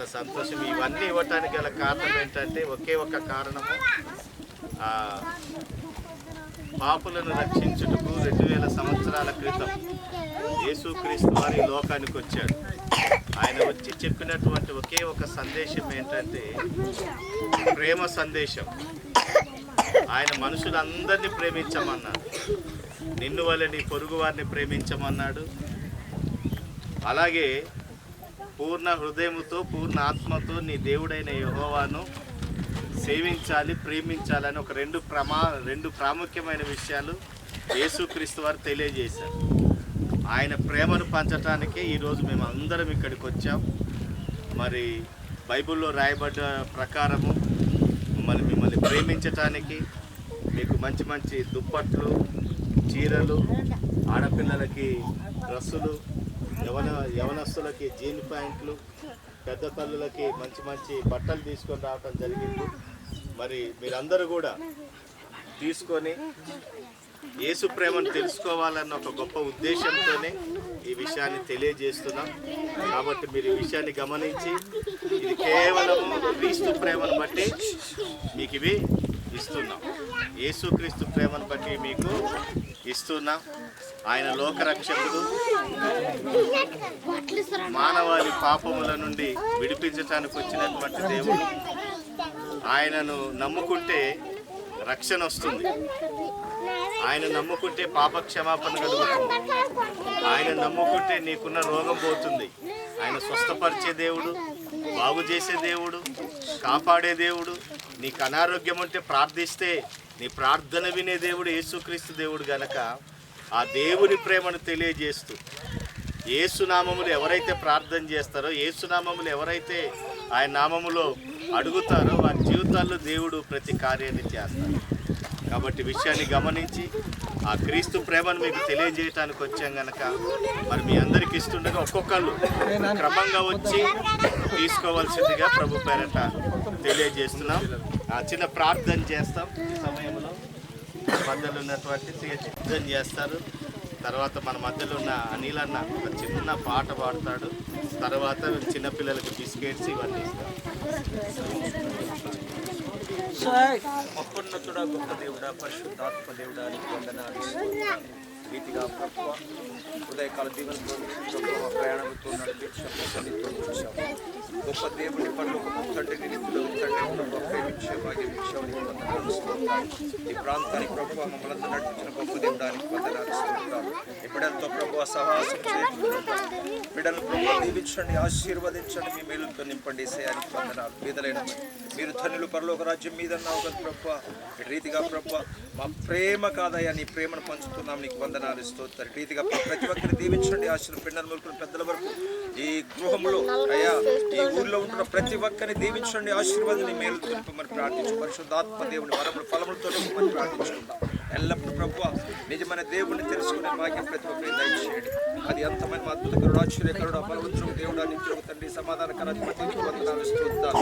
చాలా సంతోషం. ఇవన్నీ ఇవ్వటానికి గల కారణం ఏంటంటే ఒకే ఒక కారణము. పాపులను రక్షించుటకు రెండు వేల సంవత్సరాల క్రితం యేసుక్రీస్తు వారి లోకానికి వచ్చాడు. ఆయన వచ్చి చెప్పినటువంటి ఒకే ఒక సందేశం ఏంటంటే ప్రేమ సందేశం. ఆయన మనుషులందరినీ ప్రేమించమన్నాడు. నిన్ను వల్ల నీ పొరుగు వారిని ప్రేమించమన్నాడు. అలాగే పూర్ణ హృదయముతో పూర్ణ ఆత్మతో నీ దేవుడైన యహోవాను సేవించాలి ప్రేమించాలని ఒక రెండు ప్రమా రెండు ప్రాముఖ్యమైన విషయాలు యేసుక్రీస్తు వారు తెలియజేశారు. ఆయన ప్రేమను పంచటానికే ఈరోజు మేము అందరం ఇక్కడికి వచ్చాం. మరి బైబిల్లో రాయబడ్డ ప్రకారము మిమ్మల్ని మిమ్మల్ని ప్రేమించటానికి మీకు మంచి మంచి దుప్పట్లు చీరలు ఆడపిల్లలకి డ్రస్సులు యవన యవనస్తులకి జీన్ ప్యాంట్లు పెద్ద తల్లులకి మంచి మంచి బట్టలు తీసుకొని రావటం జరిగింది. మరి మీరందరూ కూడా తీసుకొని యేసు ప్రేమను తెలుసుకోవాలన్న ఒక గొప్ప ఉద్దేశంతోనే ఈ విషయాన్ని తెలియజేస్తున్నాం. కాబట్టి మీరు ఈ విషయాన్ని గమనించి ఇది కేవలం క్రీస్తు ప్రేమను బట్టి మీకు ఇవి ఇస్తున్నాం. యేసుక్రీస్తు ప్రేమను బట్టి మీకు ఇస్తున్నాం. ఆయన లోకరక్షకుడు. మానవాళి పాపముల నుండి విడిపించటానికి వచ్చినటువంటి దేవుడు. ఆయనను నమ్ముకుంటే రక్షణ వస్తుంది. ఆయన నమ్ముకుంటే పాపక్షమాపణ కలుగుతుంది. ఆయన నమ్ముకుంటే నీకున్న రోగం పోతుంది. ఆయన స్వస్థపరిచే దేవుడు బాగు చేసే దేవుడు కాపాడే దేవుడు నీకు అనారోగ్యం ఉంటే ప్రార్థిస్తే నీ ప్రార్థన వినే దేవుడు యేసుక్రీస్తు దేవుడు గనక ఆ దేవుని ప్రేమను తెలియజేస్తూ ఏసునామములు ఎవరైతే ప్రార్థన చేస్తారో ఏసునామములు ఎవరైతే ఆయన నామములో అడుగుతారో వారి జీవితాల్లో దేవుడు ప్రతి కార్యాన్ని చేస్తారు. కాబట్టి విషయాన్ని గమనించి ఆ క్రీస్తు ప్రేమను మీకు తెలియజేయటానికి వచ్చాం గనక మరి మీ అందరికి ఇస్తుండగా ఒక్కొక్కళ్ళు క్రమంగా వచ్చి తీసుకోవాల్సిందిగా ప్రభు పేరట తెలియజేస్తున్నాం. చిన్న ప్రార్థన చేస్తాం ఈ సమయంలో. మధ్యలో ఉన్నటువంటి సిద్ధం చేస్తారు. తర్వాత మన మధ్యలో ఉన్న అనిల్ అన్న ఒక చిన్న పాట పాడతాడు. తర్వాత చిన్నపిల్లలకు బిస్కెట్స్ ఇవన్నీ ఇస్తాం. మహోన్నతుడా గొప్ప దేవుడా పరిశుద్ధాత్మ దేవుడా అని వందనాలు. రీతిగా ఉదయకాల దీవెనతో ప్రయాణంతో నడిపించాము గొప్ప దేవుని పనులు నిధులు ప్రేమించే భాగ్యం వందనాలు ఈ ప్రాంతానికి ప్రభు మమ్మల్ని నడిపించిన గొప్ప దేవుడానికి వందనాలు స్తోత్రాలు. బిడ్డలతో ప్రభు సహాసం బిడ్డలు ప్రభు దీవించండి ఆశీర్వదించండి మీ మేలుతో నింపండి సేయానికి వందనాలు బీదలైన మీరు ధనులు పరలోక రాజ్యం మీద ఉన్నావు కదా ప్రభు రీతిగా ప్రభు మా ప్రేమ కాదయ్యా నీ ప్రేమను పంచుతున్నాం నీకు వందనాలు ఇస్తూ రీతిగా ప్రతి ఒక్కరిని దీవించండి ఆశీర్వ పిల్లల మురుకులు పెద్దల వరకు. ఈ గృహంలో అయ్యా ఈ ఊర్లో ఉంటున్న ప్రతి ఒక్కరిని దీవించండి ఆశీర్వాదాన్ని మేలు నింపమని ప్రార్థించు. పరిశుద్ధాత్మ దేవుని వరములు ఫలములతో ప్రార్థించుకుందాం. ఎల్లప్పుడూ ప్రభు నిజమైన దేవుడిని తెలుసుకునే భాగ్యం ప్రతి ఒక్కరి దయచేయండి. అది అంతమైన అద్భుతకరుడు ఆశ్చర్యకరుడు బలవంతుడు దేవుడు నిత్యుడు తండ్రి సమాధానకర అధిపతి వందనాలు స్తుతిస్తాను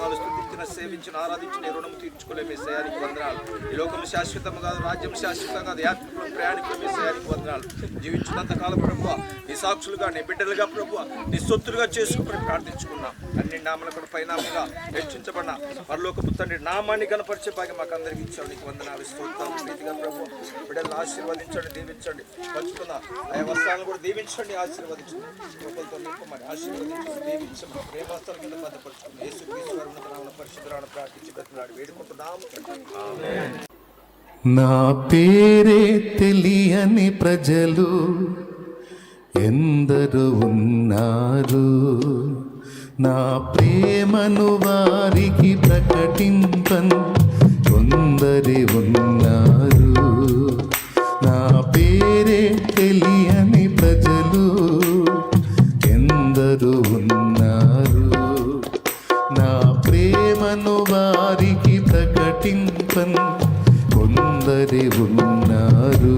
వాళ్ళు స్థుతించిన సేవించిన ఆరాధించిన రుణం తీర్చుకోలేము మీ సయానికి వందనాలు. ఈ లోకం శాశ్వతం కాదు రాజ్యం శాశ్వతం కాదు యాత్రికులు ప్రయాణికులు మీ సయానికి వందనాలు. జీవించినంత కాలం ప్రభు నీ సాక్షులుగా నీ బిడ్డలుగా ప్రభు నీ సొత్తులుగా చేసుకుని ప్రార్థించుకున్నాం. అన్ని నామల కూడా పైనామలుగా హెచ్చించబడిన పరలోకపు తండ్రి నామాన్ని కనపరిచే భాగ్యం మాకు అందరికి ఇచ్చాడు నీకు వందనాలు స్తోత్రం ప్రీతిగా ప్రభు బిడ్డలను ఆశీర్వదించండి దీవించండి పంచుకున్న ఆయా వస్త్రాలను కూడా దీవించండి ఆశీర్వదించండి. కృపలతో నింపమని ఆశీర్వదించండి దీవించమని ప్రేమస్తాల కింద భద్రపరచుకుని యేసు క్రీస్తు పరిశుద్ధరాలను ప్రార్థించి బ్రతిమలాడి వేడుకుంటున్నాం నా పేరే తెలియని ప్రజలు ఎందరు ఉన్నారు. నా ప్రేమను వారికి ప్రకటింపన్ కొందరి ఉన్నారు. కొందరి ఉన్నారు.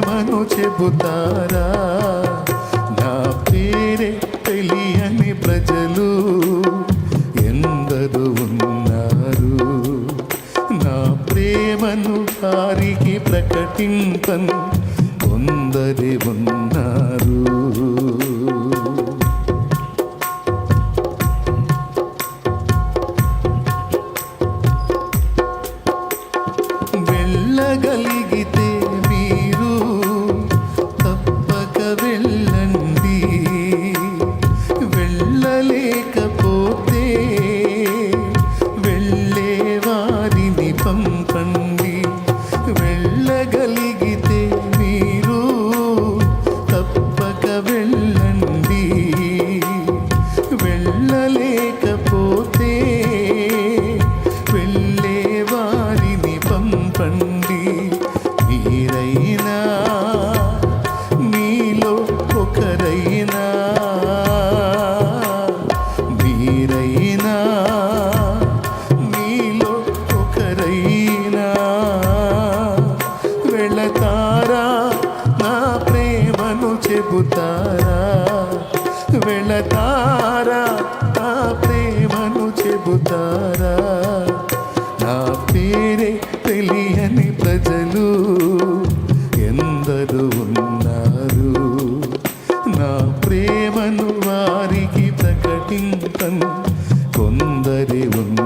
మహిమను చెబుతారా? నా పేరే తెలియని ప్రజలు ఎందరు ఉన్నారు. నా ప్రేమను వారికి ప్రకటింపను కొందరి ఉన్నారు. వెళ్ళే వారిని పంపండి. మీరైనా మీలో ఒకరైనా మీరైనా మీలో ఒకరైనా. వెళతారా నా ప్రేమను చెబుతారా? ప్రేమను వారికి ప్రకటింపం కొందరి ఉన్న